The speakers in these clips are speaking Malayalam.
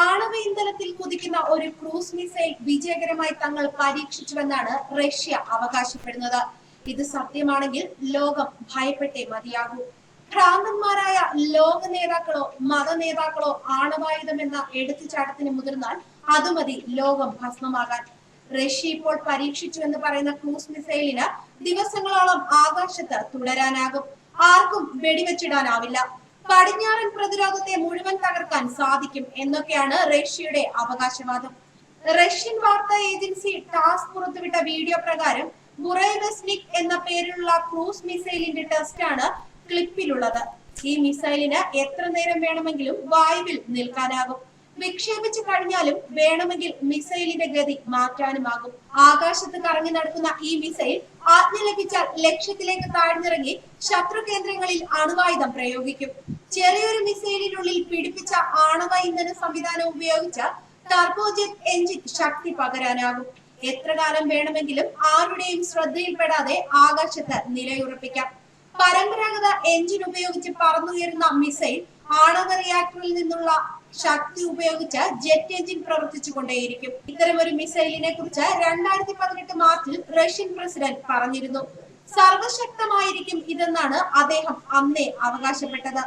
ആണവ ഇന്ധനത്തിൽ കുതിക്കുന്ന ഒരു ക്രൂസ് മിസൈൽ വിജയകരമായി തങ്ങൾ പരീക്ഷിച്ചുവെന്നാണ് റഷ്യ അവകാശപ്പെടുന്നത്. ഇത് സത്യമാണെങ്കിൽ ലോകം ഭയപ്പെട്ടേ മതിയാകൂ. ഭ്രാന്തന്മാരായ ലോക നേതാക്കളോ മത നേതാക്കളോ ആണവായുധം എന്ന എടുത്തുചാട്ടത്തിന് മുതിർന്നാൽ അതുമതി ലോകം ഭസ്മമാകാൻ. റഷ്യ ഇപ്പോൾ പരീക്ഷിച്ചു എന്ന് പറയുന്ന ക്രൂസ് മിസൈലിന് ദിവസങ്ങളോളം ആകാശത്ത് തുടരാനാകും. ആർക്കും വെടിവെച്ചിടാനാവില്ല. പടിഞ്ഞാറൻ പ്രതിരോധത്തെ മുഴുവൻ തകർക്കാൻ സാധിക്കും എന്നൊക്കെയാണ് റഷ്യയുടെ അവകാശവാദം. റഷ്യൻ വാർത്താ ഏജൻസി ടാസ് പുറത്തുവിട്ട വീഡിയോ പ്രകാരം ബുറൈവസ്നിക് എന്ന പേരിലുള്ള ക്രൂസ് മിസൈലിന്റെ ടെസ്റ്റ് ആണ് ക്ലിപ്പിലുള്ളത്. ഈ മിസൈലിന് എത്ര നേരം വേണമെങ്കിലും വായുവിൽ നിൽക്കാനാകും. വിക്ഷേപിച്ചു കഴിഞ്ഞാലും വേണമെങ്കിൽ മിസൈലിന്റെ ഗതി മാറ്റാനുമാകും. ആകാശത്ത് കറങ്ങി നടക്കുന്ന ഈ മിസൈൽ ആജ്ഞ ലഭിച്ചാൽ ലക്ഷ്യത്തിലേക്ക് താഴ്ന്നിറങ്ങി ശത്രു കേന്ദ്രങ്ങളിൽ അണുവായുധം പ്രയോഗിക്കും. ചെറിയൊരു മിസൈലിനുള്ളിൽ പിടിപ്പിച്ച ആണവ ഇന്ധന സംവിധാനം ഉപയോഗിച്ച ടർബോജെറ്റ് എഞ്ചിൻ ശക്തി പകരാനാകും. എത്ര കാലം വേണമെങ്കിലും ആരുടെയും ശ്രദ്ധയിൽപ്പെടാതെ ആകാശത്ത് നിലയുറപ്പിക്കാം. പരമ്പരാഗത എഞ്ചിൻ ഉപയോഗിച്ച് പറന്നുയരുന്ന മിസൈൽ ആണവ റിയാക്ടറിൽ നിന്നുള്ള ശക്തി ഉപയോഗിച്ച് ജെറ്റ് എഞ്ചിൻ പ്രവർത്തിച്ചുകൊണ്ടേയിരിക്കും. ഇത്തരം ഒരു മിസൈലിനെ കുറിച്ച് രണ്ടായിരത്തി പതിനെട്ട് മാർച്ചിൽ റഷ്യൻ പ്രസിഡന്റ് പറഞ്ഞിരുന്നു. സർവശക്തമായിരിക്കും ഇതെന്നാണ് അദ്ദേഹം അന്നേ അവകാശപ്പെട്ടത്.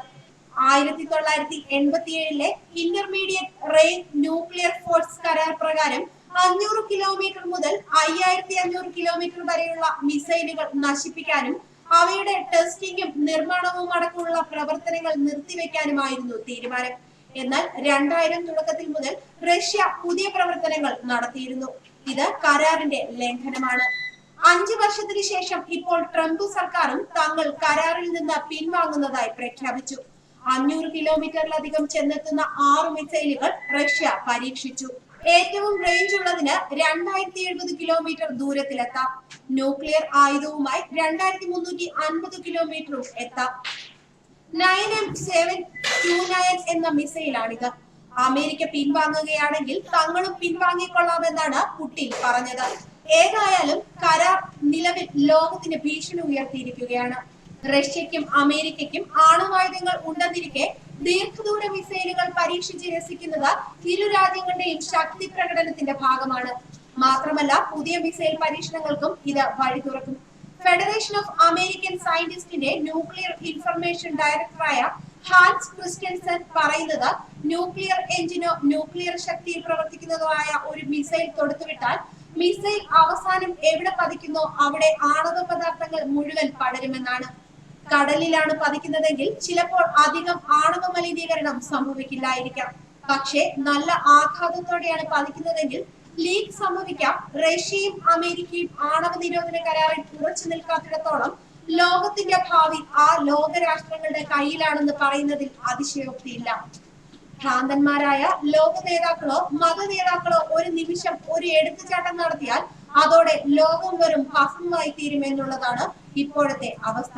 ആയിരത്തി തൊള്ളായിരത്തി എൺപത്തി ഏഴിലെ ഇന്റർമീഡിയറ്റ് റെയിൽ ന്യൂക്ലിയർ ഫോഴ്സ് കരാർ പ്രകാരം അഞ്ഞൂറ് കിലോമീറ്റർ മുതൽ അയ്യായിരത്തി അഞ്ഞൂറ് കിലോമീറ്റർ വരെയുള്ള മിസൈലുകൾ നശിപ്പിക്കാനും അവയുടെ ടെസ്റ്റിംഗും നിർമ്മാണവും അടക്കമുള്ള പ്രവർത്തനങ്ങൾ നിർത്തിവെക്കാനുമായിരുന്നു തീരുമാനം. എന്നാൽ രണ്ടായിരം തുടക്കത്തിൽ മുതൽ റഷ്യ പുതിയ പ്രവർത്തനങ്ങൾ നടത്തിയിരുന്നു. ഇത് കരാറിന്റെ ലംഘനമാണ്. അഞ്ചു വർഷത്തിന് ശേഷം ഇപ്പോൾ ട്രംപ് സർക്കാരും തങ്ങൾ കരാറിൽ നിന്ന് പിൻവാങ്ങുന്നതായി പ്രഖ്യാപിച്ചു. അഞ്ഞൂറ് കിലോമീറ്ററിലധികം ചെന്നെത്തുന്ന ആറ് മിസൈലുകൾ റഷ്യ പരീക്ഷിച്ചു. ഏറ്റവും റേഞ്ച് ഉള്ളതിന് രണ്ടായിരത്തി എഴുപത് കിലോമീറ്റർ ദൂരത്തിലെത്താം. ന്യൂക്ലിയർ ആയുധവുമായി രണ്ടായിരത്തി മുന്നൂറ്റി അൻപത് കിലോമീറ്ററും എത്താം. Nine M seven two nine എന്ന മിസൈലാണിത്. അമേരിക്ക പിൻവാങ്ങുകയാണെങ്കിൽ തങ്ങളും പിൻവാങ്ങിക്കൊള്ളാമെന്നാണ് പുടിൻ പറഞ്ഞത്. ഏതായാലും കരാർ നിലവിൽ ലോകത്തിന് ഭീഷണി ഉയർത്തിയിരിക്കുകയാണ്. റഷ്യക്കും അമേരിക്കയ്ക്കും ആണവായുധങ്ങൾ ഉണ്ടെന്നിരിക്കെ ദീർഘദൂര മിസൈലുകൾ പരീക്ഷിച്ച് രസിക്കുന്നത് ഇരു രാജ്യങ്ങളുടെയും ശക്തി പ്രകടനത്തിന്റെ ഭാഗമാണ്. മാത്രമല്ല പുതിയ മിസൈൽ പരീക്ഷണങ്ങൾക്കും ഇത് വഴി തുറക്കും. ഫെഡറേഷൻ ഓഫ് അമേരിക്കൻ സയന്റിസ്റ്റിന്റെ ന്യൂക്ലിയർ ഇൻഫർമേഷൻ ഡയറക്ടറായ ഹാൻസ് ക്രിസ്റ്റ്യൻസൺ പറയുന്നത് ന്യൂക്ലിയർ എഞ്ചിനോ ന്യൂക്ലിയർ ശക്തിയിൽ പ്രവർത്തിക്കുന്നതോ ആയ ഒരു മിസൈൽ തൊടുത്തുവിട്ടാൽ മിസൈൽ അവസാനം എവിടെ പതിക്കുന്നോ അവിടെ ആണവ പദാർത്ഥങ്ങൾ മുഴുവൻ പടരുമെന്നാണ്. കടലിലാണ് പതിക്കുന്നതെങ്കിൽ ചിലപ്പോൾ അധികം ആണവ മലിനീകരണം സംഭവിക്കില്ലായിരിക്കാം. പക്ഷേ നല്ല ആഘാതത്തോടെയാണ് പതിക്കുന്നതെങ്കിൽ ലീക്ക് സംഭവിക്കാം. റഷ്യയും അമേരിക്കയും ആണവ നിരോധന കരാറിൽ ഉറച്ചു നിൽക്കാത്തിടത്തോളം ലോകത്തിന്റെ ഭാവി ആ ലോകരാഷ്ട്രങ്ങളുടെ കയ്യിലാണെന്ന് പറയുന്നതിൽ അതിശയോക്തിയില്ല. ഭ്രാന്തന്മാരായ ലോക നേതാക്കളോ മത നേതാക്കളോ ഒരു നിമിഷം ഒരു എടുത്തുചാട്ടം നടത്തിയാൽ അതോടെ ലോകം വെറും ഭസ്മമായി തീരുമെന്നുള്ളതാണ് ഇപ്പോഴത്തെ അവസ്ഥ.